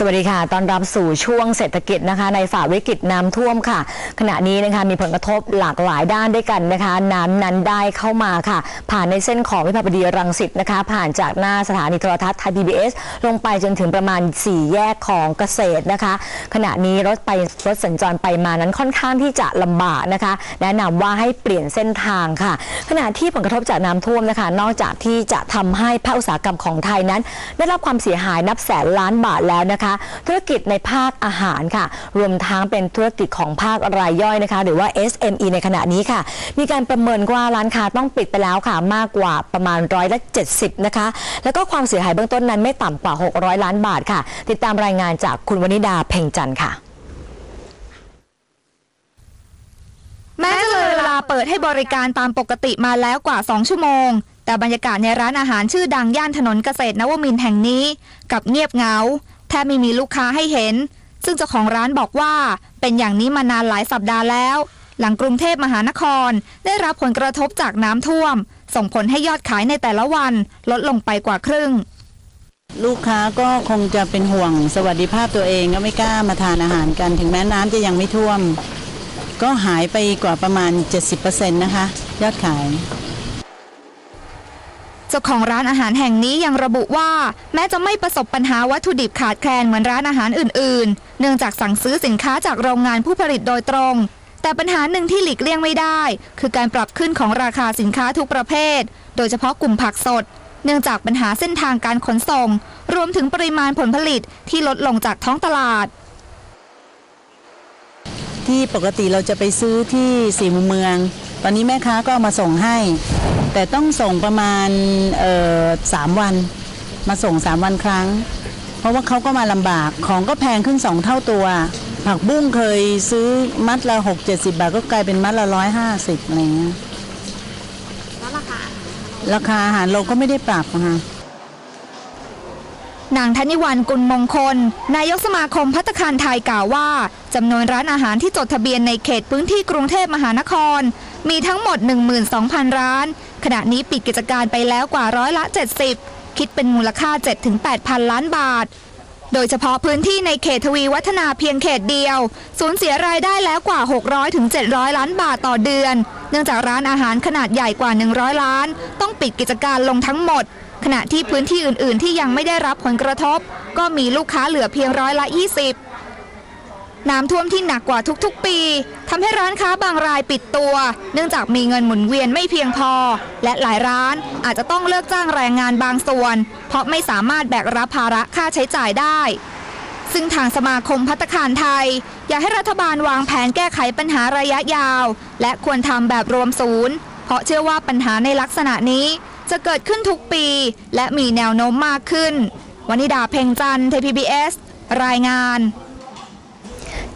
สวัสดีค่ะ ตอนรับสู่ช่วงเศรษฐกิจนะคะ ในฝ่าวิกฤตน้ำท่วมค่ะ ขณะนี้นะคะมีผลกระทบหลากหลายด้านด้วยกันนะคะ น้ำนั้นได้เข้ามาค่ะ ผ่านในเส้นของวิภาวดีรังสิตนะคะ ผ่านจากหน้าสถานีโทรทัศน์ไทย PBS ลงไปจนถึงประมาณ 4 แยกของเกษตรนะคะ ขณะนี้รถไปรถสัญจรไปมานั้นค่อนข้างที่จะลำบากนะคะ แนะนำว่าให้เปลี่ยนเส้นทางค่ะ ขณะที่ผลกระทบจากน้ำท่วมนะคะ นอกจากที่จะทำให้ภาคอุตสาหกรรมของไทยนั้น ได้รับความเสียหายนับแสนล้านบาทแล้วนะคะธุรกิจในภาคอาหารค่ะ รวมทั้งเป็นธุรกิจของภาครายย่อยนะคะ หรือว่า SME ในขณะนี้ค่ะ มีการประเมินว่าร้านค้าต้องปิดไปแล้วค่ะ มากกว่าประมาณร้อยละ70 นะคะ แล้วก็ความเสียหายเบื้องต้นนั้นไม่ต่ำกว่า 600 ล้านบาทค่ะ ติดตามรายงานจากคุณวนิดาเพ่งจันทร์ค่ะแม้จะเลยเวลาเปิดให้บริการตามปกติมาแล้วกว่า 2 ชั่วโมง แต่บรรยากาศในร้านอาหารชื่อดังย่านถนนเกษตรนวมินแห่งนี้ กับเงียบเงา แทบไม่มีลูกค้าให้เห็น ซึ่งเจ้าของร้านบอกว่า เป็นอย่างนี้มานานหลายสัปดาห์แล้ว หลังกรุงเทพมหานคร ได้รับผลกระทบจากน้ำท่วม ส่งผลให้ยอดขายในแต่ละวัน ลดลงไปกว่าครึ่ง ลูกค้าก็คงจะเป็นห่วงสวัสดิภาพตัวเองก็ไม่กล้ามาทานอาหารกัน ถึงแม้น้ำจะยังไม่ท่วม ก็หายไปกว่าประมาณ 70%นะคะ ยอดขาย เจ้าของร้านอาหารแห่งนี้ยังระบุว่า แม้จะไม่ประสบปัญหาวัตถุดิบขาดแคลนเหมือนร้านอาหารอื่น ๆ เนื่องจากสั่งซื้อสินค้าจากโรงงานผู้ผลิตโดยตรง แต่ปัญหาหนึ่งที่หลีกเลี่ยงไม่ได้ คือการปรับขึ้นของราคาสินค้าทุกประเภท โดยเฉพาะกลุ่มผักสด เนื่องจากปัญหาเส้นทางการขนส่ง รวมถึงปริมาณผลผลิตที่ลดลงจากท้องตลาด ที่ปกติเราจะไปซื้อที่สี่มุมเมือง ตอนนี้แม่ค้าก็ามาส่งให้ แต่ต้องส่งประมาณสามวัน มาส่งสามวันครั้ง เพราะว่าเขาก็มาลำบากของก็แพงขึ้นสองเท่าตัว ผักบุ้งเคยซื้อมัดละหกเจ็ดสิบาทก็กลายเป็นมัดละร้อยห้าสิบอะไรเงี้ยราคาอาหารเราก็ไม่ได้ปรับนะคะนางธนิวันกุลมงคล นายกสมาคมพัตคารไทยกล่าวว่าจำนวนร้านอาหารที่จดทะเบียนในเขตพื้นที่กรุงเทพมหานคร มีทั้งหมด 12,000 ร้าน ขณะนี้ปิดกิจการไปแล้วกว่าร้อยละ 70 คิดเป็นมูลค่า 7-8,000 ล้านบาท โดยเฉพาะพื้นที่ในเขตทวีวัฒนาเพียงเขตเดียว สูญเสียรายได้แล้วกว่า 600-700 ล้านบาทต่อเดือน เนื่องจากร้านอาหารขนาดใหญ่กว่า 100 ล้าน ต้องปิดกิจการลงทั้งหมดขณะที่พื้นที่อื่น ๆ ที่ยังไม่ได้รับผลกระทบ ก็มีลูกค้าเหลือเพียงร้อยละ 20 น้ำท่วมที่หนักกว่าทุกๆ ปีทำให้ร้านค้าบางรายปิดตัว เนื่องจากมีเงินหมุนเวียนไม่เพียงพอ และหลายร้านอาจจะต้องเลิกจ้างแรงงานบางส่วน เพราะไม่สามารถแบกรับภาระค่าใช้จ่ายได้ ซึ่งทางสมาคมพัตตาคารไทย อยากให้รัฐบาลวางแผนแก้ไขปัญหาระยะยาว และควรทำแบบรวมศูนย์ เพราะเชื่อว่าปัญหาในลักษณะนี้จะเกิดขึ้นทุกปี และมีแนวโน้มมากขึ้น วนิดาเพ่งจันทร์ไทยพีบีรายงาน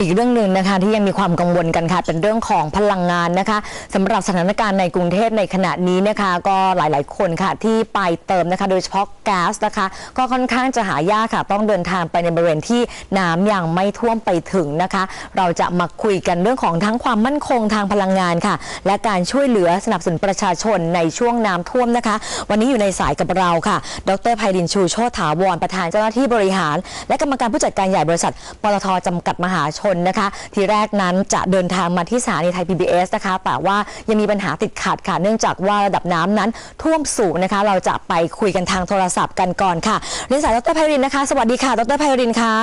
อีกเรื่องหนึ่งนะคะที่ยังมีความกังวลกันค่ะเป็นเรื่องของพลังงานนะคะสำหรับสถานการณ์ในกรุงเทพในขณะนี้นะคะ ก็หลายๆ คนค่ะที่ไปเติมนะคะ โดยเฉพาะแก๊สนะคะ ก็ค่อนข้างจะหายากค่ะ ต้องเดินทางไปในบริเวณที่น้ำยังไม่ท่วมไปถึงนะคะ เราจะมาคุยกันเรื่องของทั้งความมั่นคงทางพลังงานค่ะ และการช่วยเหลือสนับสนุนประชาชนในช่วงน้ำท่วมนะคะ วันนี้อยู่ในสายกับเราค่ะ ดรไพรินชูโชติถาวรประธานเจ้าหน้าที่บริหาร และกรรมการผู้จัดการใหญ่บริษัทปตทจำกัดมหาชนนะคะทีแรกนั้นจะเดินทางมาที่สถานีไทย PBS นะคะแต่ว่ายังมีปัญหาติดขัดค่ะ เนื่องจากว่าระดับน้ำนั้นท่วมสูงนะคะ เราจะไปคุยกันทางโทรศัพท์กันก่อนค่ะเรียนสายดรไพรินนะคะ สวัสดีค่ะดรไพรินคะ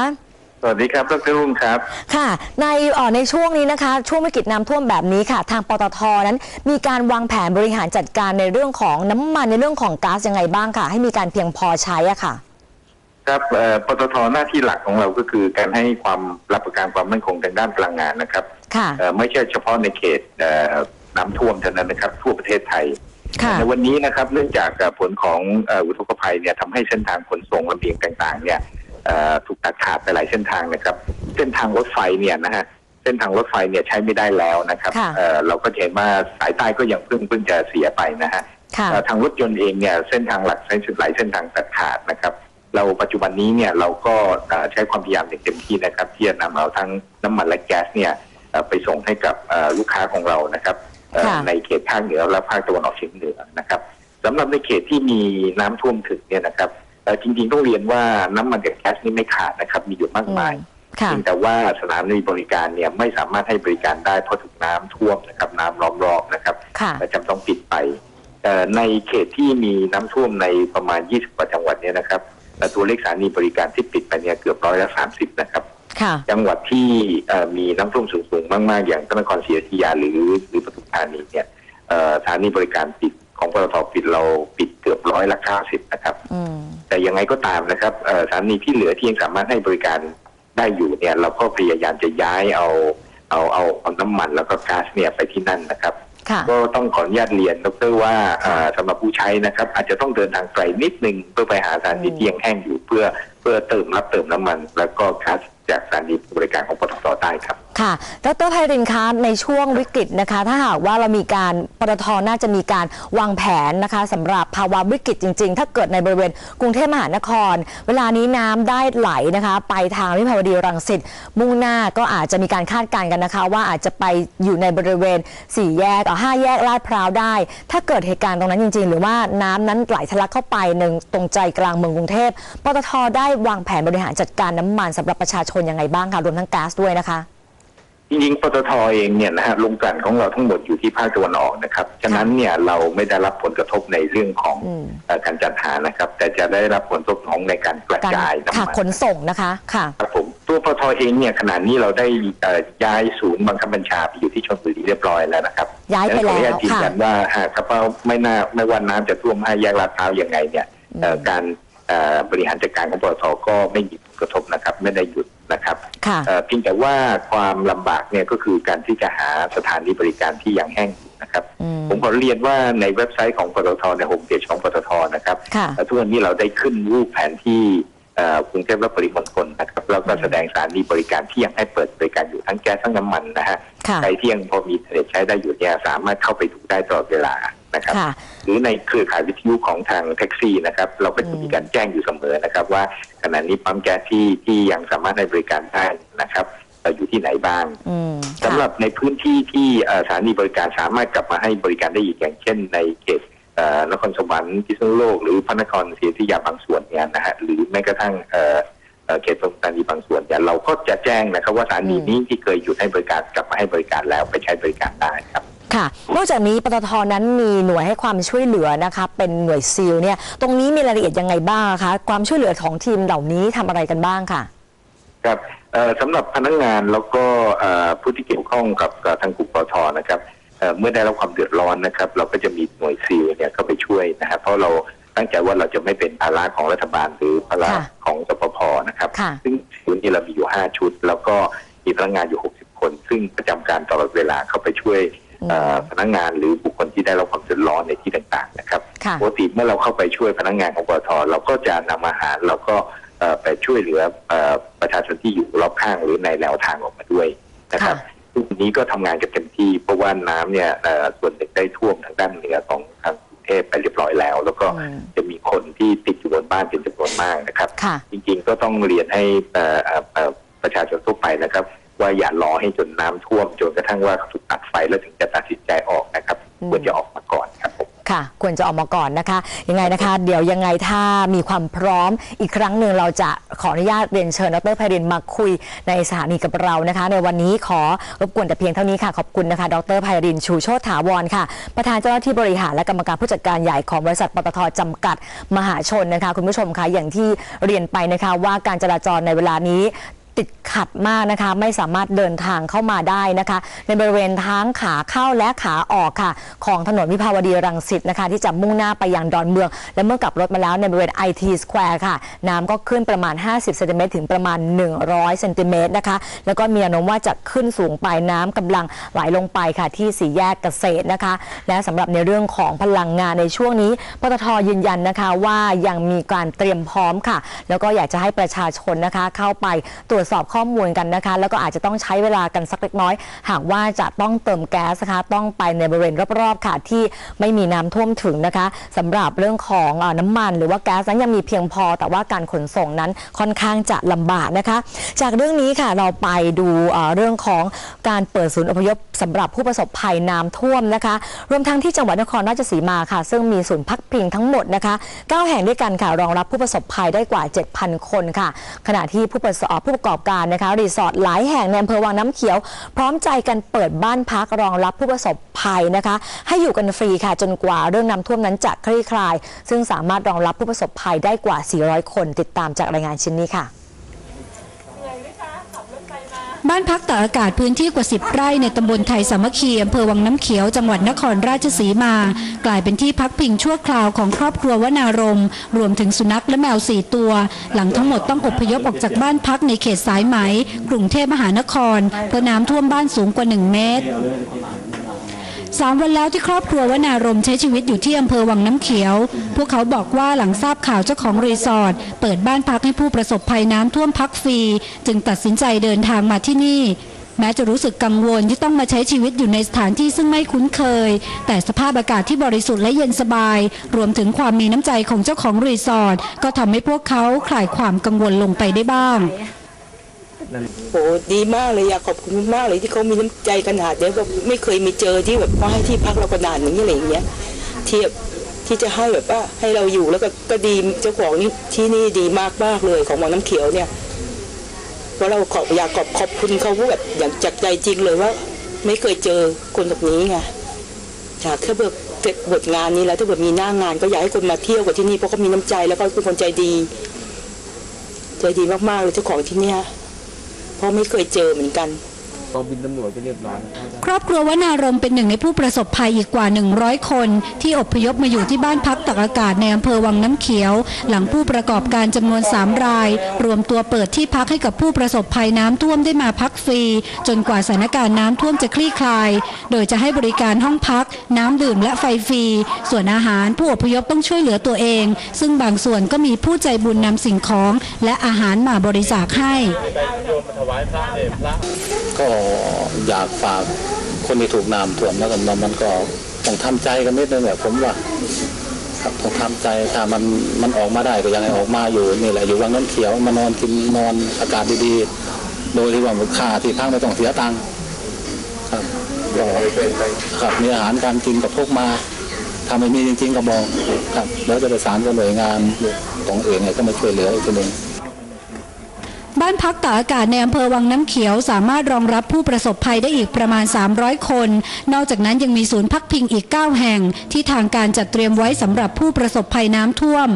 สวัสดีครับดรรุ่งครับ ค่ะ ในเอ่อในช่วงนี้นะคะ ช่วงวิกฤตน้ำท่วมแบบนี้ค่ะ ทางปตทนั้น มีการวางแผนบริหารจัดการในเรื่องของน้ำมันในเรื่องของก๊าซยังไงบ้างค่ะ ให้มีการเพียงพอใช้อะค่ะ ครับเอ่อปตทหน้าที่หลักของเราก็คือการให้ความรับประกันความมั่นคงทางด้านพลังงานนะครับค่ะเอ่อไม่ใช่เฉพาะในเขตเอ่อน้ำท่วมเท่านั้นนะครับ ทั่วประเทศไทยค่ะในวันนี้นะครับเนื่องจากเอ่อผลของเอ่ออุทกภัยเนี่ยทำให้เส้นทางขนส่งลำเลียงต่าง ๆ เนี่ยเอ่อถูกตัดขาดไปหลายเส้นทางนะครับ เส้นทางรถไฟเนี่ยนะฮะเส้นทางรถไฟเนี่ยใช้ไม่ได้แล้วนะครับค่ะเอ่อเราก็จะเห็นว่าสายใต้ก็ยังเพิ่งเพิ่งจะเสียไปนะฮะค่ะเอ่อทางรถยนต์เองเนี่ยเส้นทางหลักใช้หลายเส้นทางตัดขาดนะครับ เราปัจจุบันนี้เนี่ยเราก็เอ่อใช้ความพยายามอย่างเต็มที่นะครับ ที่จะนำเอาทั้งน้ำมันและแก๊สเนี่ยเอ่อไปส่งให้กับเอ่อลูกค้าของเรานะครับเอ่อค่ะในเขตภาคเหนือและภาคตะวันออกเฉียงเหนือนะครับสำหรับในเขตที่มีน้ำท่วมถึงเนี่ยนะครับเอ่อจริงๆต้องเรียนว่าน้ำมันกับแก๊สนี่ไม่ขาดนะครับ มีอยู่มากมายค่ะเพียงแต่ว่าสถานีบริการเนี่ยไม่สามารถให้บริการได้เพราะถูกน้ำท่วมนะครับน้ำล้อมรอบนะครับค่ะและจำต้องปิดไปเอ่อในเขตที่มีน้ำท่วมในประมาณ 20กว่าจังหวัดเนี่ยนะครับ เอ่อตัวเลขสถานีบริการที่ปิดไปเนี่ยเกือบร้อยละ30นะครับค่ะจังหวัดที่เอ่อมีน้ำท่วมสูงๆมากๆ อย่างพระนครศรีอยุธยาหรือหรือปทุมธานีเนี่ยเอ่อสถานีบริการปิดของปตทปิดเราปิดเกือบร้อยละ90นะครับอืมแต่ยังไงก็ตามนะครับเอ่อสถานีที่เหลือที่ยังสามารถให้บริการได้อยู่เนี่ยเราก็พยายามจะย้ายเอาเอาเอาเอาน้ำมันแล้วก็ก๊าซเนี่ยไปที่นั่นนะครับค่ะ ก็ต้องขออนุญาตเรียนดรว่าเอ่อสำหรับผู้ใช้นะครับ อาจจะต้องเดินทางไกลนิดนึงเพื่อไปหาสถานีที่ยังแห้งอยู่เพื่อเพื่อเติมรับเติมน้ำมัน แล้วก็ก๊าซจากสถานีบริการของปตทได้ครับ ค่ะ ดรไพรินคะในช่วงวิกฤตนะคะ ถ้าหากว่าเรามีการปตทน่าจะมีการวางแผนนะคะสำหรับภาวะวิกฤตจริง ๆ ถ้าเกิดในบริเวณกรุงเทพมหานคร เวลานี้น้ำได้ไหลนะคะ ไปทางวิภาวดีรังสิตมุ่งหน้าก็อาจจะมีการคาดการณ์กันนะคะ ว่าอาจจะไปอยู่ในบริเวณสี่แยกต่อห้าแยกลาดพร้าวได้ ถ้าเกิดเหตุการณ์ตรงนั้นจริง ๆ หรือว่าน้ำนั้นไหลทะลักเข้าไปในตรงใจกลางเมืองกรุงเทพปตทได้วางแผนบริหารจัดการน้ำมันสำหรับประชาชนยังไงบ้างคะรวมทั้งก๊าซด้วยนะคะ จริงๆปตทเองเนี่ยนะฮะโรงกลั่นของเราทั้งหมดอยู่ที่ภาคตะวันออกนะครับ ฉะนั้นเนี่ยเราไม่ได้รับผลกระทบในเรื่องของอืมเอ่อการจัดหานะครับ แต่จะได้รับผลกระทบของในการกระการจายน้ำค่ะมันขนส่งนะคะค่ะครับผมตัวปตทเองเนี่ยขณะนี้เราได้เอ่อย้ายศูนย์บังคับบัญชาไปอยู่ที่ชลบุรีเรียบร้อยแล้วนะครับย้ายไปดังนั้นขออนุญาตแล้วยืนยันค่ะว่าหากกระเป๋าไม่น่าไม่ว่าน้ำจะท่วมให้แยกลาดพร้าวยังไงเนี่ยเอ่อการเอ่อบริหารจัดการของปตทก็ไม่มีผลกระทบนะครับ ไม่ได้หยุด นะครับค่ะเอ่อเพียงแต่ว่าความลำบากเนี่ยก็คือการที่จะหาสถานีบริการที่ยังแห้งอยู่นะครับอืมผมขอเรียนว่าในเว็บไซต์ของปตทในโฮมเพจของปตทนะครับค่ะเอ่อทุกวันนี้เราได้ขึ้นรูปแผนที่เอ่อกรุงเทพและปริมณฑลนะครับแล้วก็แสดงสถานีบริการที่ยังให้เปิดบริการอยู่ทั้งแก๊สทั้งน้ำมันนะฮะค่ะใครที่ยังพอมีอินเทอร์เน็ตใช้ได้อยู่เนี่ยสามารถเข้าไปดูได้ตลอดเวลา นะครับค่ะหรือในเครือข่ายวิทยุของทางแท็กซี่นะครับเราก็จะมีการแจ้งอยู่เสมอนะครับ ว่าขณะนี้ปั๊มแก๊สที่ที่ยังสามารถให้บริการได้นะครับเอ่ออยู่ที่ไหนบ้างอืมสำหรับในพื้นที่ที่เอ่อสถานีบริการสามารถกลับมาให้บริการได้อีกอย่างเช่น ในเขตเอ่อนครสวรรค์พิษณุโลก หรือพระนครศรีอยุธยาบางส่วนเนี่ยนะฮะหรือแม้กระทั่งเอ่อเอ่อเขตปทุมธานีบางส่วนเนี่ยเราก็จะแจ้งนะครับว่าสถานีนี้ที่เคยหยุดให้บริการกลับมาให้บริการแล้วไปใช้บริการได้ครับ ค่ะ นอกจากนี้ปตทนั้นมีหน่วยให้ความช่วยเหลือนะคะเป็นหน่วยซีลเนี่ยตรงนี้มีรายละเอียดยังไงบ้างคะความช่วยเหลือของทีมเหล่านี้ทำอะไรกันบ้างค่ะ ครับเอ่อสำหรับพนักงานแล้วก็เอ่อผู้ที่เกี่ยวข้องกับกับทางกลุ่มปตทนะครับเอ่อเมื่อได้รับความเดือดร้อนนะครับ เราก็จะมีหน่วยซีลเนี่ยเข้าไปช่วยนะครับเพราะเราตั้งใจว่าเราจะไม่เป็นภาระของรัฐบาลหรือภาระค่ะของสปพนะครับ ค่ะ ซึ่งศูนย์นี้เรามีอยู่ 5 ชุด แล้วก็มีพนักงานอยู่ 60 คน ซึ่งประจำการตลอดเวลาเข้าไปช่วยเอ่อ พนักงานหรือบุคคลที่ได้รับความเดือดร้อนในที่ต่างๆนะครับค่ะปกติเมื่อเราเข้าไปช่วยพนักงานของปตทเราก็จะนำอาหารแล้วก็เอ่อไปช่วยเหลือเอ่อประชาชนที่อยู่รอบข้างหรือในแนวทางออกมาด้วยนะครับค่ะทุกวันนี้ก็ทำงานกันเต็มที่เพราะว่าน้ำเนี่ยเอ่อส่วนหนึ่งได้ท่วมทางด้านเหนือของทางกรุงเทพไปเรียบร้อยแล้ว แล้วก็อืมจะมีคนที่ติดอยู่บนบ้านเป็นจำนวนมากนะครับค่ะจริงๆก็ต้องเรียนให้เอ่อเอ่อเอ่อประชาชนทั่วไปนะครับ ว่าอย่ารอให้จนน้ำท่วมจนกระทั่งว่าถูกตัดไฟแล้วถึงจะตัดสินใจออกนะครับอืมควรจะออกมาก่อนครับผมค่ะควรจะออกมาก่อนนะคะ ยังไงนะคะ เดี๋ยวยังไงถ้ามีความพร้อมอีกครั้งหนึ่งเราจะขออนุญาตเรียนเชิญดรไพรินมาคุยในสถานีกับเรานะคะ ในวันนี้ขอรบกวนแต่เพียงเท่านี้ค่ะขอบคุณนะคะ ดรไพรินชูโชติถาวรค่ะ ประธานเจ้าหน้าที่บริหารและกรรมการผู้จัดการใหญ่ของบริษัทปตทจำกัดมหาชนนะคะ คุณผู้ชมคะอย่างที่เรียนไปนะคะว่าการจราจรในเวลานี้ ติดขัดมากนะคะ ไม่สามารถเดินทางเข้ามาได้นะคะ ในบริเวณทั้งขาเข้าและขาออกค่ะ ของถนนวิภาวดีรังสิตนะคะ ที่จะมุ่งหน้าไปยังดอนเมือง และเมื่อกลับรถมาแล้วในบริเวณ IT Square ค่ะ น้ำก็ขึ้นประมาณ 50เซนติเมตรถึงประมาณ 100เซนติเมตรนะคะ แล้วก็มีแนวโน้มว่าจะขึ้นสูงไปน้ำกำลังไหลลงไปค่ะ ที่สี่แยกเกษตรนะคะ และสำหรับในเรื่องของพลังงานในช่วงนี้ปตทยืนยันนะคะว่ายังมีการเตรียมพร้อมค่ะ แล้วก็อยากจะให้ประชาชนนะคะเข้าไปตรวจวจสอบข้อมูลกันนะคะ แล้วก็อาจจะต้องใช้เวลากันสักเล็กน้อย หากว่าจะต้องเติมแก๊สนะคะต้องไปในบริเวณรอบๆค่ะที่ไม่มีน้ำท่วมถึงนะคะสำหรับเรื่องของอน้ำมัน หรือว่าแก๊สนั้นยังมีเพียงพอ แต่ว่าการขนส่งนั้นค่อนข้างจะลำบากนะคะ จากเรื่องนี้ค่ะเราไปดูเรื่องของการเปิดศูนย์อพยพสำหรับผู้ประสบภัยน้ำท่วมนะคะ รวมทั้งที่จังหวัดนครราชสีมาค่ะ ซึ่งมีศูนย์พักพิงทั้งหมดนะคะ 9 แห่งด้วยกันค่ะรองรับผู้ประสบภัยได้กว่า 7,000 คนค่ะ ขณะที่ผู้ประสบผู้ประกอบการนะคะรีสอร์ทหลายแห่งในอำเภอวังน้ำเขียว พร้อมใจกันเปิดบ้านพักรองรับผู้ประสบภัยนะคะ ให้อยู่กันฟรีค่ะจนกว่าเรื่องน้ำท่วมนั้นจะคลี่คลาย ซึ่งสามารถรองรับผู้ประสบภัยได้กว่า 400 คนติดตามจากรายงานชิ้นนี้ค่ะ บ้านพักตากอากาศพื้นที่กว่า 10 ไร่ในตำบลไทยสามัคคีอำเภอวังน้ำเขียวจังหวัดนครราชสีมา กลายเป็นที่พักพิงชั่วคราวของครอบครัววนารม รวมถึงสุนัขและแมว 4 ตัว หลังทั้งหมดต้องอพยพออกจากบ้านพักในเขตสายไหม กรุงเทพมหานครเพราะน้ำท่วมบ้านสูงกว่า 1 เมตร สามวันแล้วที่ครอบครัววนารม์ใช้ชีวิตอยู่ที่อำเภอวังน้ำเขียว พวกเขาบอกว่าหลังทราบข่าวเจ้าของรีสอร์ทเปิดบ้านพักให้ผู้ประสบภัยน้ำท่วมพักฟรี จึงตัดสินใจเดินทางมาที่นี่แม้จะรู้สึกกังวลที่ต้องมาใช้ชีวิตอยู่ในสถานที่ซึ่งไม่คุ้นเคย แต่สภาพอากาศที่บริสุทธิ์และเย็นสบาย รวมถึงความมีน้ำใจของเจ้าของรีสอร์ทก็ทำให้พวกเขาคลายความกังวลลงไปได้บ้าง โหดีมากเลยอยากขอบคุณมากเลยที่เขามีน้ำใจขนาดเนี้ยแบบไม่เคยมีเจอที่แบบว่าให้ที่พักเราขนาดนี้อะไรอย่างเงี้ยที่แบที่จะให้แบบว่าให้เราอยู่แล้วก็ก็ดีเจ้าของนี่ที่นี่ดีมากมากเลยของวังน้ำเขียวเนี่ยเพราะเราขอบอยากขอบขอบคุณเขาแบบอย่างจากใจจริงเลยว่า ไม่เคยเจอคนแบบนี้ไงอยากแค่แบบเสร็จบทงานนี้แล้วถ้าแบบมีหน้างานก็อยากให้คนมาเที่ยวกับที่นี่เพราะเขามีน้ำใจแล้วก็เป็นคนใจดีใจดีมากๆเลยเจ้าของที่เนี่ย เพราะไม่เคยเจอเหมือนกัน กองบินตำรวจก็เรียบร้อย ครอบครัววนารมณ์เป็นหนึ่งในผู้ประสบภัยอีกกว่า 100 คน ที่อพยพมาอยู่ที่บ้านพักตักอากาศในอำเภอวังน้ำเขียว หลังผู้ประกอบการจำนวน 3 ราย รวมตัวเปิดที่พักให้กับผู้ประสบภัยน้ำท่วมได้มาพักฟรี จนกว่าสถานการณ์น้ำท่วมจะคลี่คลาย โดยจะให้บริการห้องพัก น้ำดื่มและไฟฟรี ส่วนอาหารผู้อพยพต้องช่วยเหลือตัวเอง ซึ่งบางส่วนก็มีผู้ใจบุญนำสิ่งของ และอาหารมาบริจาคให้ก็อยากฝากคนที่ถูกน้ำท่วมแล้วกันมันก็ต้องทำใจกันนิดนึงแหละผมว่าครับต้องทำใจถ้ามันมันออกมาได้ก็ยังไงออกมาอยู่นี่แหละอยู่วังน้ำเขียวมานอนกินนอนอากาศดีๆ โดยที่ว่าค่าที่พักไม่ต้องเสียตังค์ครับครับมีอาหารการกินกับพวกมาถ้าไม่มีจริงๆก็บอกครับ แล้วจะประสานกับหน่วยงานของเองไงก็มาช่วยเหลืออีกทีหนึ่ง บ้านพักตากอากาศในอำเภอวังน้ำเขียวสามารถรองรับผู้ประสบภัยได้อีกประมาณ 300 คน นอกจากนั้นยังมีศูนย์พักพิงอีก 9 แห่ง ที่ทางการจัดเตรียมไว้สำหรับผู้ประสบภัยน้ำท่วม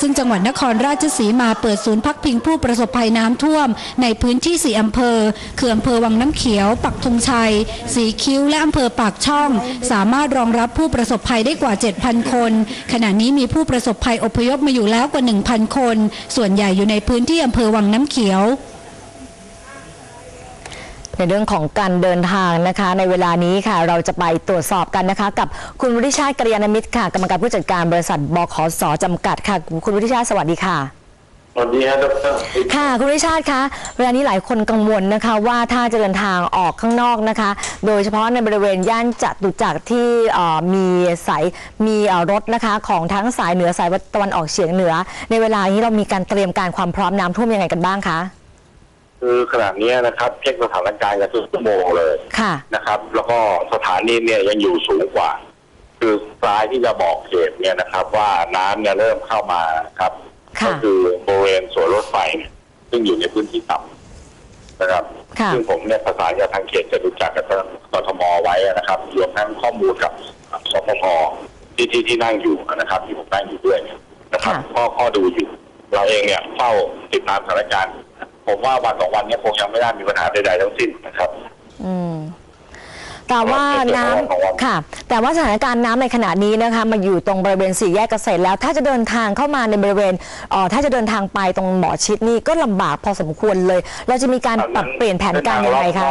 ซึ่งจังหวัดนครราชสีมาเปิดศูนย์พักพิงผู้ประสบภัยน้ำท่วม ในพื้นที่ 4อำเภอคืออำเภอวังน้ำเขียว ปักธงชัย สีคิ้วและอำเภอปากช่อง สามารถรองรับผู้ประสบภัยได้กว่า 7,000 คน ขณะนี้มีผู้ประสบภัยอพยพมาอยู่แล้วกว่า 1,000 คน ส่วนใหญ่อยู่ในพื้นที่อำเภอวังน้ำเขียว ในเรื่องของการเดินทางนะคะ ในเวลานี้ค่ะ เราจะไปตรวจสอบกันนะคะ กับคุณวุฒิชาติกรยานมิตรค่ะกรรมการผู้จัดการบริษัทบขสจำกัดค่ะ คุณวุฒิชาติสวัสดีค่ะสวัสดีครับดรค่ะ คุณวิชาติคะเวลานี้หลายคนกังวลนะคะ ว่าถ้าจะเดินทางออกข้างนอกนะคะ โดยเฉพาะในบริเวณย่านจตุจักรที่เอ่อมีสายมีเอ่อรถนะคะ ของทั้งสายเหนือสายตะวันออกเฉียงเหนือ ในเวลานี้เรามีการเตรียมการความพร้อมน้ำท่วมยังไงกันบ้างคะ คือขณะนี้นะครับเช็คสถานการณ์กันทุกชั่วโมงเลยค่ะนะครับ แล้วก็สถานีเนี่ยยังอยู่สูงกว่า คือปลายที่จะบอกเหตุเนี่ยนะครับ ว่าน้ำเนี่ยเริ่มเข้ามาครับค่ะก็คือบริเวณสวนรถไฟเนี่ยซึ่งอยู่ในพื้นที่ต่ำนะครับค่ะซึ่งผมเนี่ยประสานกับทางเขตจตุจักรกับทางกทมไว้นะครับรวมทั้งข้อมูลกับสพพที่ที่ที่นั่งอยู่นะครับ ที่ผมนั่งอยู่ด้วยเนี่ยนะครับค่ะข้อข้อดูอยู่เราเองเนี่ยเฝ้าติดตามสถานการณ์ ผมว่าวันสองวันเนี้คงยังไม่ได้มีปัญหาใดๆทั้งสิ้นนะครับ อืมแต่ว่าน้ำค่ะ แต่ว่าสถานการณ์น้ำในขณะนี้นะคะมาอยู่ตรงบริเวณสี่แยกเกษตรแล้ว ถ้าจะเดินทางเข้ามาในบริเวณเอ่อถ้าจะเดินทางไปตรงหมอชิดนี่ก็ลำบากพอสมควรเลย เราจะมีการปรับเปลี่ยนแผนการยังไงคะ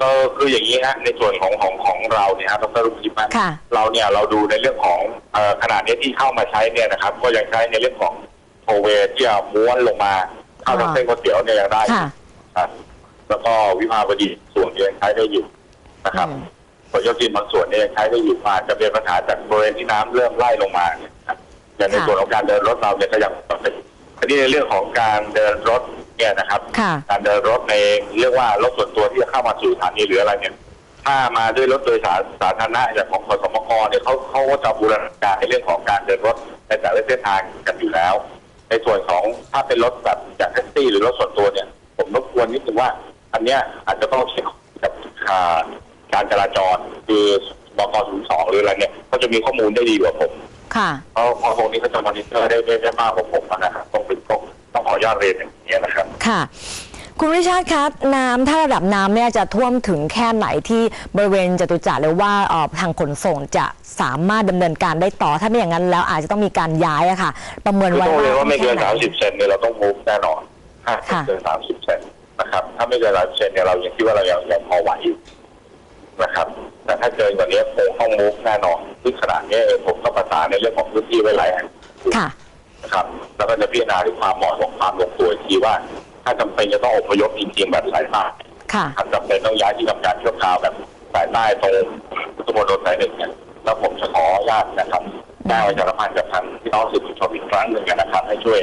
ก็คืออย่างนี้ฮะในส่วนของของของเราเนี่ยครับดรรุ่งทิพย์ฮะค่ะเราเนี่ยเราดูในเรื่องของเอ่อขนาดนี้ที่เข้ามาใช้เนี่ยนะครับ ก็ยังใช้ในเรื่องของโทเวที่จะม้วนลงมาเข้าทางเส้นก๋วยเตี๋ยวเนี่ยยังได้ค่ะแล้วก็วิภาวดีส่วนเยังใช้ได้อยู่นะครับผลโยธินบางส่วนเนี่ยยังใช้ได้อยู่อาจจะเป็นปัญหาจากบริเวณที่น้ำเริ่มไล่ลงมาเนี่ยนะครับอย่างในค่ะ ส่วนของการเดินรถเราเนี่ยก็ยังปกติทีนี้ในเรื่องของการเดินรถเนี่ยนะครับ ค่ะ การเดินรถในเรียกว่ารถส่วนตัวที่จะเข้ามาสู่สถานีหรืออะไรเนี่ย ถ้ามาด้วยรถโดยสารสาธารณะอย่างของขสมกเนี่ยเขาเขาก็จะบูรณาการในเรื่องของการเดินรถในแต่ละเส้นทางกันอยู่แล้ว ในส่วนของถ้าเป็นรถแบบจากแท็กซี่หรือรถส่วนตัวเนี่ย ผมรบกวนนิดนึงว่า อันเนี้ยอาจจะต้องเช็คกับอ่าการจราจร คือบกศูนย์สองหรืออะไรเนี่ยเขาจะมีข้อมูลได้ดีกว่าผม ค่ะเพราะเพราะตรงนี้เขาจะมอนิเตอร์ได้ได้ได้มากกว่าผมนะครับต้องเป็นต้องต้องขออนุญาตเรียนอย่างนี้ยนะครับ ค่ะ คุณริชาติครับน้ำถ้าระดับน้ำเนี่ยจะท่วมถึงแค่ไหนที่บริเวณจตุจักรหรือว่าเอ่อทางขนส่งจะสามารถดำเนินการได้ต่อถ้าไม่อย่างนั้นแล้วอาจจะต้องมีการย้ายอะค่ะ ประเมินคือไว้ต้องเรียนว่าไม่เกิน แค่สามไหสิบเซนเนี่ยเราต้องมูฟแน่นอนถ้าค่ะ เกินสามสิบเซนนะครับ ถ้าไม่เกินสามสิบเซนเนี่ยเรายังคิดว่าเรายังยังพอไหวอยู่นะครับ แต่ถ้าเกินกว่านี้คงต้องมูฟแน่นอนซึ่งขนาดนี้เองผมก็ประสานในเรื่องของพื้นที่ไว้หลายแห่งค่ะ นะครับ แล้วก็จะพิจารณาถึงความเหมาะสมความลงตัวอีกทีว่า ถ้าจำเป็นจะต้องอพยพจริงๆแบบสายใต้ค่ะถ้าจำเป็นต้องย้ายที่ทำการชั่วคราวแบบสายใต้ตรงพุทธมณฑลสายหนึ่งเนี่ยแล้วผมจะขออนุญาตนะครับแจ้งประชาสัมพันธ์กับทางพี่น้องสื่อมวลชนอีกครั้งหนึ่งนะครับ ให้ช่วย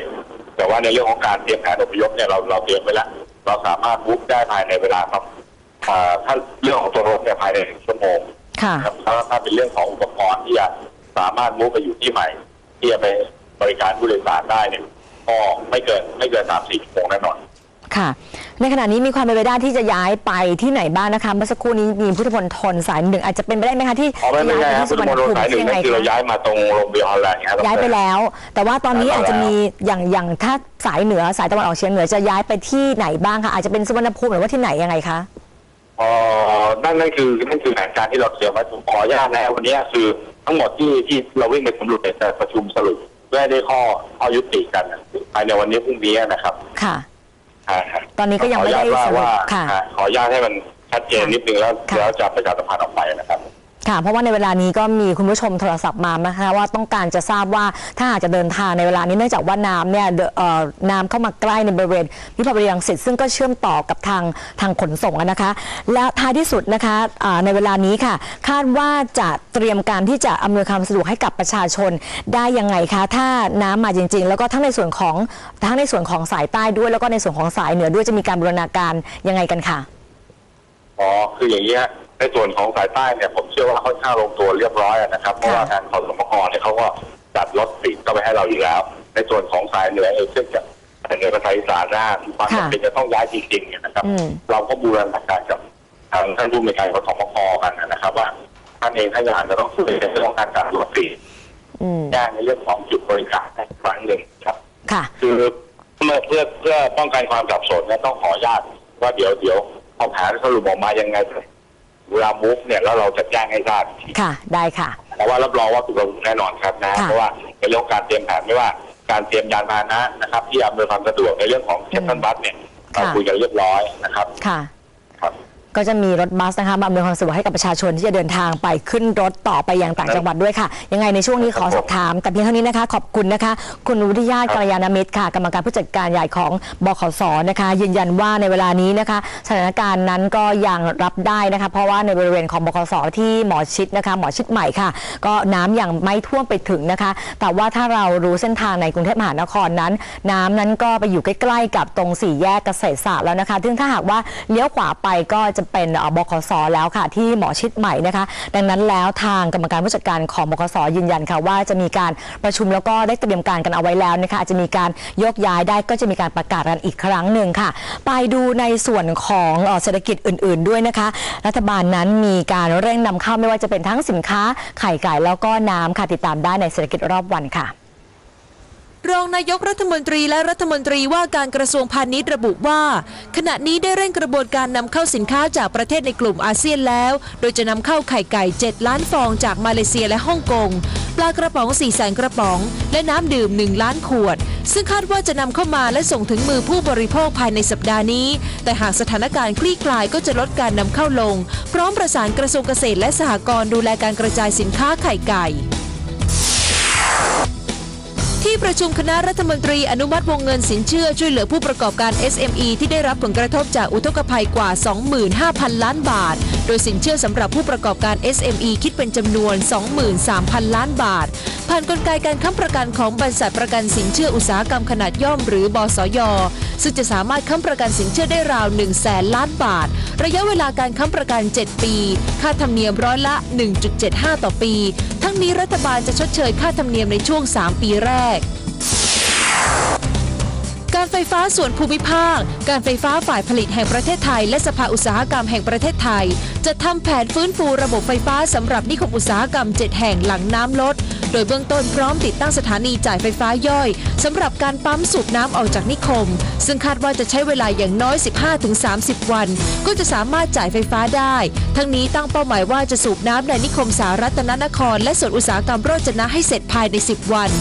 แต่ว่าในเรื่องของการเตรียมแผนอพยพเนี่ยเราเราเตรียมไปแล้วเราสามารถบุ๊กได้ภายในเวลาครับอ่าถ้าเรื่องของตัวรถเนี่ยภายในหนึ่งชั่วโมงค่ะครับถ้าถ้าเป็นเรื่องของอุปกรณ์ที่จะสามารถมุกไปอยู่ที่ใหม่ ที่จะไปบริการผู้โดยสารได้เนี่ยก็ไม่เกินไม่เกินสามสี่ชั่วโมงแน่นอน ค่ะ ในขณะนี้มีความเป็นไปได้ที่จะย้ายไปที่ไหนบ้างนะคะ เมื่อสักครู่นี้มีพุทธมณฑลสายหนึ่งอาจจะเป็นไปได้ไหมคะที่อ๋อไม่ไม่ใช่ครับที่พุทธมณฑลสายหนึ่งยังนั่ไงนคือเราคะย้ายมาตรงโรงพยาบาลอะไรอย่างเงี้ยครับย้ายไปแล้ว แต่ว่าตอนนี้ย้ายอาจไปจะแล้วมีอย่างอย่างถ้าสายเหนือสายตะวันออกเฉียงเหนือจะย้ายไปที่ไหนบ้างคะอาจจะเป็นสุวรรณภูมิหรือว่าที่ไหนยังไงคะอ๋อนั่นนั่นคือนั่นคือแผนการที่เราเตรียมไว้ผมขออนุญาตนะวันนี้คือทั้งหมดที่ที่เราวิ่งไปสำรวจในแต่ประชุมสรุปเพื่อให้ได้ข้อข้อยุติกันภายในวันนี้พรุ่งนี้นะครับ ค่ะอ่า ตอนนี้ก็ยังไม่ได้ขออนุญาตสรุปว่าค่ะอ่าขออนุญาตให้มันชัดเจนนิดนึงแล้วค่ะแล้วจะประชาสัมพันธ์ออกไปนะครับ ค่ะ เพราะว่าในเวลานี้ก็มีคุณผู้ชมโทรศัพท์มานะคะว่าต้องการจะทราบว่าถ้าหากจะเดินทางในเวลานี้เนื่องจากว่าน้ำเนี่ยเอ่อน้ำเข้ามาใกล้ในบริเวณวิภาวดีรังสิตซึ่งก็เชื่อมต่อกับทางทางขนส่งนะคะ และท้ายที่สุดนะคะอ่าในเวลานี้ค่ะ คาดว่าจะเตรียมการที่จะอำนวยความสะดวกให้กับประชาชนได้ยังไงคะ ถ้าน้ำมาจริง ๆ แล้วก็ทั้งในส่วนของทั้งในส่วนของสายใต้ด้วย แล้วก็ในส่วนของสายเหนือด้วยจะมีการบูรณาการยังไงกันค่ะ อ๋อคืออย่างนี้ฮะ ในส่วนของสายใต้เนี่ยผมเชื่อว่าค่อนข้างลงตัวเรียบร้อยนะครับเพราะว่าทางขอสมกเนี่ยเขาก็จัดรถติดเข้าไปให้เราอยู่แล้ว ในส่วนของสายเหนือเองซึ่งจะสายเหนือกับสายอีสานหน้ามีความค่ะจำเป็นจะต้องย้ายจริงๆเนี่ยนะครับอืมเราก็บูรณาการกับทางท่านผู้มีการขอสมกกันนะครับ ว่าท่านเองท่านอาจจะต้องช่วยในเรื่องของการจัดรถติดอืมแจ้งในเรื่องของจุดบริการอีกครั้งหนึ่งครับค่ะคือเพื่อเพื่อเพื่อป้องกันความสับสนเนี่ยต้องขออนุญาตว่าเดี๋ยวเดี๋ยวเอาแผนสรุปออกมายังไง เวลามุกเนี่ยแล้วเราจะแจ้งให้ทราบอีกทีค่ะ ได้ค่ะ แต่ว่ารับรองว่าถูกระบุแน่นอนครับนะค่ะ เพราะว่าในเรื่องของการเตรียมแผนไม่ว่าการเตรียมยานพาหนะนะครับที่อำนวยความสะดวกในเรื่องของเชฟทันบัสเนี่ยเราคุยกันเรียบร้อยนะครับ ค่ะครับ ก็จะมีรถบัสนะคะมาอำนวยความสะดวกให้กับประชาชนที่จะเดินทางไปขึ้นรถต่อไปอยังต่างจังหวัดด้วยค่ะ ยังไงในช่วงนี้ขอสอบถามแต่เพียงเท่านี้นะคะ ขอบคุณนะคะ คุณวุฒิญาติครับกัลยาณมิตรค่ะกรรมการผู้จัดการใหญ่ของบขสนะคะ ยืนยันว่าในเวลานี้นะคะ สถานการณ์นั้นก็ยังรับได้นะคะ เพราะว่าในบริเวณของบขสที่หมอชิดนะคะ หมอชิดใหม่ค่ะ ก็น้ำยังไม่ท่วมไปถึงนะคะ แต่ว่าถ้าเรารู้เส้นทางในกรุงเทพมหานครนั้น น้ำนั้นก็ไปอยู่ใกล้ๆกับตรงสี่แยกเกษตรศาสตร์แล้วนะคะ ซึ่งถ้าหากว่าเลี้ยวขวาไปก็จะจะเป็นอ่อบขสแล้วค่ะ ที่หมอชิดใหม่นะคะ ดังนั้นแล้วทางกรรมการผู้จัดการของบขสยืนยันค่ะ ว่าจะมีการประชุมแล้วก็ได้เตรียมการกันเอาไว้แล้วนะคะอาจจะมีการยกย้ายได้ก็จะมีการประกาศกันอีกครั้งหนึ่งค่ะ ไปดูในส่วนของเอ่อเศรษฐกิจอื่น ๆ ด้วยนะคะ รัฐบาลนั้นมีการเร่งนำเข้าไม่ว่าจะเป็นทั้งสินค้าไข่ไก่แล้วก็น้ำค่ะติดตามได้ในเศรษฐกิจรอบวันค่ะ รองนายกรัฐมนตรีและรัฐมนตรีว่าการกระทรวงพาณิชย์ระบุว่า ขณะนี้ได้เร่งกระบวนการนำเข้าสินค้าจากประเทศในกลุ่มอาเซียนแล้ว โดยจะนำเข้าไข่ไก่ 7 ล้านฟองจากมาเลเซียและฮ่องกงปลากระป๋อง4แสนกระป๋อง และน้ำดื่ม 1 ล้านขวด ซึ่งคาดว่าจะนำเข้ามาและส่งถึงมือผู้บริโภคภายในสัปดาห์นี้ แต่หากสถานการณ์คลี่คลายก็จะลดการนำเข้าลง พร้อมประสานกระทรวงเกษตรและสหกรณ์ดูแลการกระจายสินค้าไข่ไก่ ที่ประชุมคณะรัฐมนตรีอนุมัติวงเงินสินเชื่อช่วยเหลือผู้ประกอบการ SME ที่ได้รับผลกระทบจากอุทกภัยกว่า 25,000 ล้านบาทโดยสินเชื่อสำหรับผู้ประกอบการ SME คิดเป็นจำนวน 23,000 ล้านบาท ผ่านกลไกการค้ำประกันของบริษัทประกันสินเชื่ออุตสาหกรรมขนาดย่อมหรือบสย ซึ่งจะสามารถค้ำประกันสินเชื่อได้ราว1 0 0 0 0แสนล้านบาท ระยะเวลาการค้ำประกัน 7 ปี ค่าธรรมเนียมร้อยละ 1.75 ต่อปี ทั้งนี้รัฐบาลจะชดเชยค่าธรรมเนียมในช่วง 3 ปีแรก ไฟฟ้าส่วนภูมิภาค การไฟฟ้าฝ่ายผลิตแห่งประเทศไทย และสภาอุตสาหกรรมแห่งประเทศไทย จะทำแผนฟื้นฟูระบบไฟฟ้าสำหรับนิคมอุตสาหกรรม 7 แห่งหลังน้ำลด โดยเบื้องต้นพร้อมติดตั้งสถานีจ่ายไฟฟ้าย่อยสำหรับการปั๊มสูบน้ำออกจากนิคม ซึ่งคาดว่าจะใช้เวลาอย่างน้อย 15-30 วัน ก็จะสามารถจ่ายไฟฟ้าได้ ทั้งนี้ตั้งเป้าหมายว่าจะสูบน้ำในนิคมสารัตนนคร และส่วนอุตสาหกรรมโรจนะให้เสร็จภายใน 10 วัน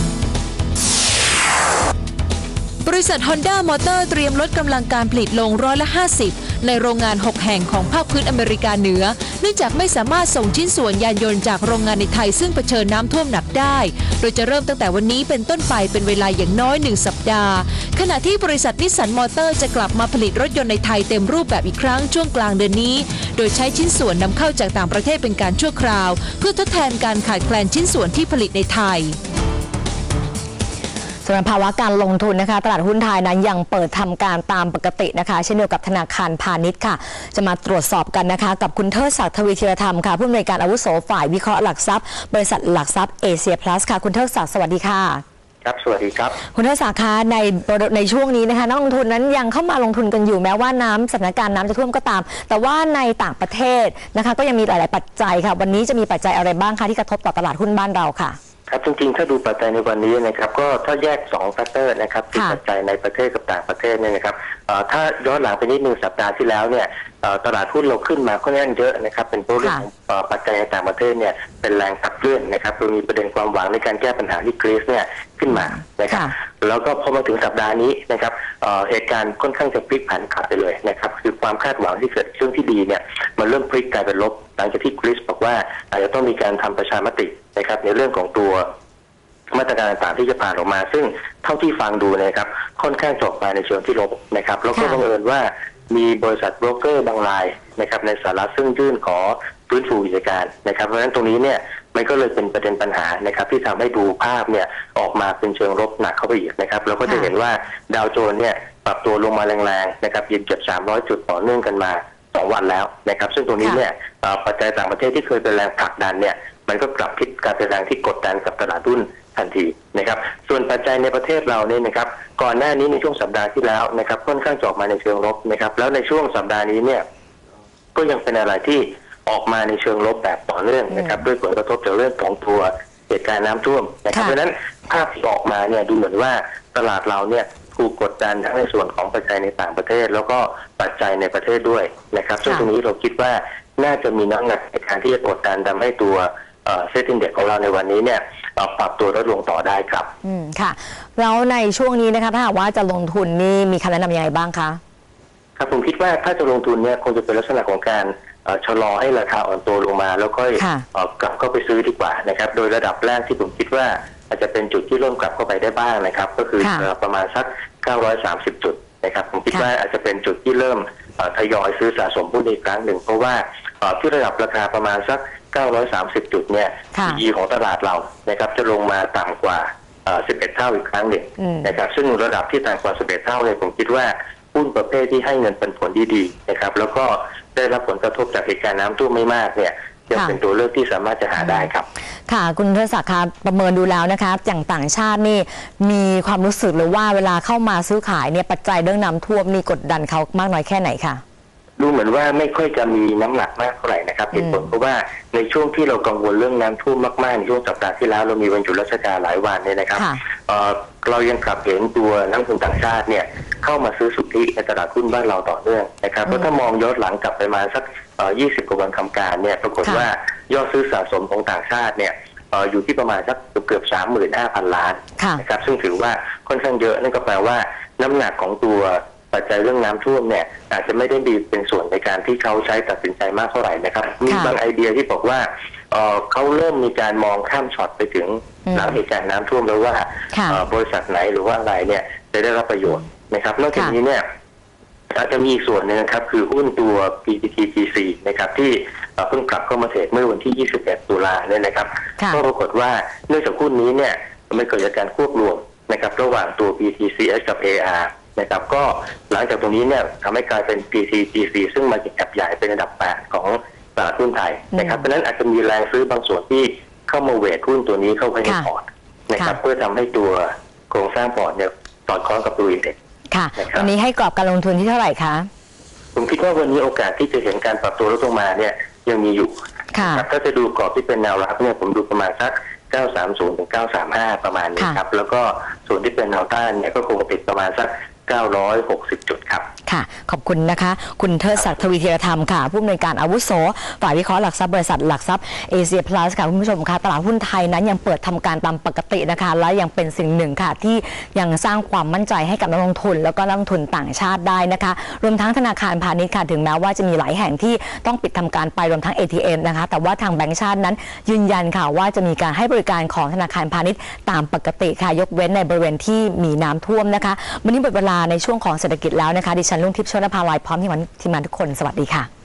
บริษัท Honda Motor เตรียมลดกำลังการผลิตลงร้อยละ 50 ในโรงงาน 6 แห่งของภาคพื้นอเมริกาเหนือ เนื่องจากไม่สามารถส่งชิ้นส่วนยานยนต์จากโรงงานในไทยซึ่งเผชิญน้ำท่วมหนักได้ โดยจะเริ่มตั้งแต่วันนี้เป็นต้นไปเป็นเวลาอย่างน้อย 1 สัปดาห์ ขณะที่บริษัทนิสสันมอเตอร์จะกลับมาผลิตรถยนต์ในไทยเต็มรูปแบบอีกครั้งช่วงกลางเดือนนี้ โดยใช้ชิ้นส่วนนำเข้าจากต่างประเทศเป็นการชั่วคราว เพื่อทดแทนการขาดแคลนชิ้นส่วนที่ผลิตในไทย ส่วนภาวะการลงทุนนะคะตลาดหุ้นไทยนั้นยังเปิดทำการตามปกตินะคะ เช่นเดียวกับธนาคารพาณิชย์ค่ะ จะมาตรวจสอบกันนะคะกับคุณเทิดศักดิ์ทวีธีรธรรมค่ะผู้อำนวยการอาวุโสฝ่ายวิเคราะห์หลักทรัพย์ บริษัทหลักทรัพย์เอเชียพลัสค่ะคุณเทิดศักดิ์สวัสดีค่ะครับสวัสดีครับคุณเทิดศักดิ์คะในในช่วงนี้นะคะนักลงทุนนั้นยังเข้ามาลงทุนกันอยู่แม้ว่าน้ำสถานการณ์น้ำจะท่วมก็ตาม แต่ว่าในต่างประเทศนะคะ ก็ยังมีหลาย ๆ ปัจจัยค่ะ วันนี้จะมีปัจจัยอะไรบ้างคะที่กระทบต่อตลาดหุ้นบ้านเราค่ะ ครับจริงๆ ถ้าดูปัจจัยในวันนี้นะครับก็ถ้าแยก2แฟกเตอร์นะครับคือค่ะปัจจัยในประเทศกับต่างประเทศเนี่ยนะครับเอ่อถ้าย้อนหลังไปนิดนึงสัปดาห์ที่แล้วเนี่ยเอ่อตลาดหุ้นเราขึ้นมาค่อนข้างเยอะนะครับเป็นเพราะเรื่องของเอ่อปัจจัยในต่างประเทศเนี่ยเป็นแรงขับเคลื่อนนะครับโดยมีประเด็นความหวังในการแก้ปัญหาที่กรีซเนี่ยขึ้นมานะครับค่ะแล้วก็พอมาถึงสัปดาห์นี้นะครับเอ่อเหตุการณ์ค่อนข้างจะพลิกผันกลับไปเลยนะครับคือความคาดหวังที่เกิดช่วงที่ดีเนี่ยมันเริ่มพลิกกลายเป็นลบ หลังจากที่กรีซบอกว่าอาจจะต้องมีการทำประชามตินะครับในเรื่องของตัวมาตรการต่างๆที่จะผ่านออกมา ซึ่งเท่าที่ฟังดูนะครับค่อนข้างจบมาในเชิงที่ลบนะครับแล้วก็ค่ะบังเอิญว่ามีบริษัทโบรกเกอร์บางรายนะครับในสหรัฐซึ่งยื่นขอฟื้นฟูกิจการนะครับ เพราะฉะนั้นตรงนี้เนี่ยมันก็เลยเป็นประเด็นปัญหานะครับ ที่ทำให้ดูภาพเนี่ยออกมาเป็นเชิงลบหนักเข้าไปอีกนะครับเราก็จะเห็นว่าดาวโจนส์เนี่ยปรับตัวลงมาแรงๆนะครับยืนเก็บ 300 จุดต่อเนื่องกันมา 2วันแล้วนะครับซึ่งตรงนี้เนี่ยเอ่อปัจจัยต่างประเทศที่เคยเป็นแรงผลักดันเนี่ยมันก็กลับพลิกกลายเป็นแรงที่กดดันกับตลาดหุ้นทันทีนะครับส่วนปัจจัยในประเทศเราเนี่ยนะครับก่อนหน้านี้ในช่วงสัปดาห์ที่แล้วนะครับค่อนข้างจะออกมาในเชิงลบนะครับแล้วในช่วงสัปดาห์นี้เนี่ยก็ยังเป็นอะไรที่ออกมาในเชิงลบแบบต่อเนื่องนะครับด้วยผลกระทบจากเรื่องของตัวเหตุการณ์น้ำท่วมนะครับค่ะเพราะฉะนั้นภาพที่ออกมาเนี่ยดูเหมือนว่าตลาดเราเนี่ย ถูกกดดันทั้งในส่วนของปัจจัยในต่างประเทศ แล้วก็ปัจจัยในประเทศด้วยนะครับซึ่งตรงนี้เราคิดว่าน่าจะมีน้ำหนักในการที่จะกดดันทำให้ตัวเซ็ตอินเด็กของเราในวันนี้เนี่ยเอ่อปรับตัวลดลงต่อได้ครับ อืมค่ะ แล้วในช่วงนี้นะคะถ้าหากว่าจะลงทุนนี่มีคำแนะนำยังไงบ้างคะ ครับผมคิดว่าถ้าจะลงทุนเนี่ยคงจะเป็นลักษณะของการเอ่อชะลอให้ราคาอ่อนตัวลงมา แล้วก็ค่ะเอ่อกลับเข้าไปซื้อดีกว่านะครับ โดยระดับแรกที่ผมคิดว่า อาจจะเป็นจุดที่เริ่มกลับเข้าไปได้บ้างนะครับ ก็คือค่ะเอ่อประมาณสัก 930 จุดนะครับผมคิดค่ะว่าอาจจะเป็นจุดที่เริ่มเอ่อทยอยซื้อสะสมหุ้นอีกครั้งหนึ่ง เพราะว่าเอ่อที่ระดับราคาประมาณสัก 930 จุดเนี่ยค่ะ PE ของตลาดเรานะครับจะลงมาต่ำกว่าเอ่อ11 เท่าอีกครั้งหนึ่งอืมนะครับซึ่งระดับที่ต่ำกว่า 11 เท่าเนี่ยผมคิดว่าหุ้นประเภทที่ให้เงินเป็นผลดีๆนะครับแล้วก็ได้รับผลกระทบจากเหตุการณ์น้ำท่วมไม่มากเนี่ย ยังค่ะเป็นตัวเลือกที่สามารถจะหาได้ครับ ค่ะ คุณเทศศักดิ์คะประเมินดูแล้วนะคะอย่างต่างชาตินี่มีความรู้สึกหรือว่าเวลาเข้ามาซื้อขายเนี่ยปัจจัยเรื่องน้ำท่วมนี่กดดันเขามากน้อยแค่ไหนคะดูเหมือนว่าไม่ค่อยจะมีน้ำหนักมากเท่าไหร่นะครับเหตุผลเพราะว่าในช่วงที่เรากังวลเรื่องน้ำท่วมมากๆในช่วงสัปดาห์ที่แล้วเรามีวันหยุดราชการหลายวันเนี่ยนะครับค่ะเอ่อเรายังกลับเห็นตัวนักลงทุนต่างชาติเนี่ยเข้ามาซื้อสุทธิในตลาดหุ้นบ้านเราต่อเนื่องนะครับเพราะถ้ามองย้อนหลังกลับไปมาสักเอ่อ 20 กว่าวันทำการเนี่ยปรากฏค่ะว่ายอดซื้อสะสมของต่างชาติเนี่ยเอ่ออยู่ที่ประมาณสักเกือบ 35,000 ล้านค่ะนะครับซึ่งถือว่าค่อนข้างเยอะนั่นก็แปลว่าน้ำหนักของตัวปัจจัยเรื่องน้ำท่วมเนี่ยอาจจะไม่ได้มีเป็นส่วนในการที่เขาใช้ตัดสินใจมากเท่าไหร่นะครับ มีค่ะบางไอเดียที่บอกว่าเอ่อเขาเริ่มมีการมองข้ามช็อตไปถึงอืมหลังเหตุการณ์น้ำท่วมแล้วว่าค่ะเอ่อบริษัทไหนหรือว่าอะไรเนี่ยจะได้รับประโยชน์นะครับนอกจากค่ะนี้เนี่ย อาจจะมีอีกส่วนหนึงนะครับ คือหุ้นตัว PTTGC นะครับที่เอ่อเพิ่งกลับเข้ามาเทรดเมื่อวันที่ 21 ตุลาเนี่ยนะครับค่ะก็ปรากฏว่าเนื่องจากหุ้นนี้เนี่ยมันเกิดจากการควบรวมนะครับระหว่างตัว PTCS กับ AR นะครับก็หลังจากตรงนี้เนี่ยทำให้กลายเป็น PTGC ซึ่งมาจากแใหญ่เป็นอันดับ 8 ของตลาดหุ้นไทยนะครับเพราะฉะนั้นอาจจะมีแรงซื้อบางส่วนที่เข้ามาเวทหุ้นตัวนี้เข้าไปในค่ะพอร์ตนะครับค่ะเพื่อทำให้ตัวโครงสร้างพอร์ตเนี่ยสอดคล้องกับตัวอินเด็กซ์ ค่ะ นะครับ วันนี้ให้กรอบการลงทุนที่เท่าไหร่คะ ผมคิดว่าวันนี้โอกาสที่จะเห็นการปรับตัวลดลงมาเนี่ยยังมีอยู่ค่ะ ครับถ้าจะดูกรอบที่เป็นแนวรับเนี่ยผมดูประมาณสัก 930ถึง935 ประมาณนี้ค่ะครับ แล้วก็ส่วนที่เป็นแนวต้านเนี่ยก็คงติดประมาณสัก 960 จุดครับ ค่ะ ขอบคุณนะคะ คุณเทิดศักดิ์ทวีธีรธรรมค่ะ ผู้อำนวยการอาวุโส ฝ่ายวิเคราะห์หลักทรัพย์บริษัทหลักทรัพย์เอเชียพลัสค่ะ คุณผู้ชมค่ะ ตลาดหุ้นไทยนั้นยังเปิดทำการตามปกตินะคะ และยังเป็นสิ่งหนึ่งค่ะ ที่ยังสร้างความมั่นใจให้กับนักลงทุน แล้วก็นักลงทุนต่างชาติได้นะคะ รวมทั้งธนาคารพาณิชย์ค่ะ ถึงแม้ว่าจะมีหลายแห่งที่ต้องปิดทำการไปรวมทั้ง ATM นะคะ แต่ว่าทางแบงก์ชาตินั้น ยืนยันค่ะว่าจะมีการให้บริการของธนาคารพาณิชย์ตามปกติค่ะ ยกเว้นในบริเวณที่มีน้ำท่วมนะคะวันนี้หมดเวลาในช่วงของเศรษฐกิจแล้วนะคะ ดิฉันลุงทิพย์ชนภาลายพร้อมทีมันทีมงานทุกคน สวัสดีค่ะ